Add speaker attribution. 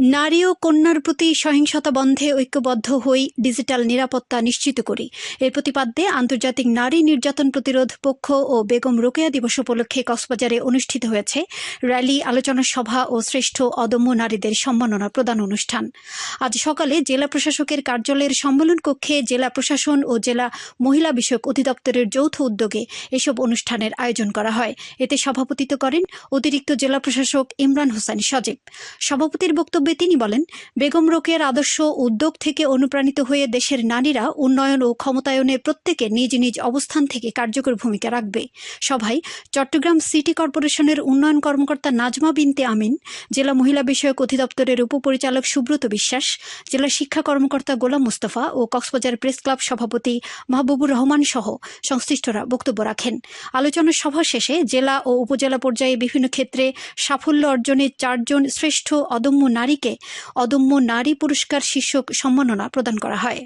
Speaker 1: নারী ও কন্যার প্রতি সহিংসতা বন্ধে ঐক্যবদ্ধ হই ডিজিটাল নিরাপত্তা নিশ্চিত করি। এর প্রতিপাদ্যে আন্তর্জাতিক নারী নির্যাতন প্রতিরোধ পক্ষ ও বেগম রোকেয়া দিবস উপলক্ষে কক্সবাজারে অনুষ্ঠিত হয়েছে র্যালি, আলোচনা সভা ও শ্রেষ্ঠ অদম্য নারীদের সম্মাননা প্রদান অনুষ্ঠান। আজ সকালে জেলা প্রশাসকের কার্যালয়ের সম্মেলন কক্ষে জেলা প্রশাসন ও জেলা মহিলা বিষয়ক অধিদপ্তরের যৌথ উদ্যোগে এসব অনুষ্ঠানের আয়োজন করা হয়। এতে সভাপতিত্ব করেন অতিরিক্ত জেলা প্রশাসক ইমরান হোসেন সজীব। সভাপতির বক্তব্যে তিনি বলেন, বেগম রোকেয়ার আদর্শ উদ্যোগ থেকে অনুপ্রাণিত হয়ে দেশের নারীরা উন্নয়ন ও ক্ষমতায়নে প্রত্যেকে নিজ নিজ অবস্থান থেকে কার্যকর ভূমিকা রাখবে। সভায় চট্টগ্রাম সিটি কর্পোরেশনের উন্নয়ন কর্মকর্তা নাজমা বিনতে আমিন, জেলা মহিলা বিষয়ক অধিদপ্তরের উপপরিচালক সুব্রত বিশ্বাস, জেলা শিক্ষা কর্মকর্তা গোলাম মুস্তফা ও কক্সবাজার প্রেস ক্লাব সভাপতি মাহবুবুর রহমান সহ সংশ্লিষ্টরা বক্তব্য রাখেন। আলোচনা সভা শেষে জেলা ও উপজেলা পর্যায়ে বিভিন্ন ক্ষেত্রে সাফল্য অর্জনে চারজন শ্রেষ্ঠ অদম্য নারীকে অদম্য নারী পুরস্কার শীর্ষক সম্মাননা প্রদান করা হয়।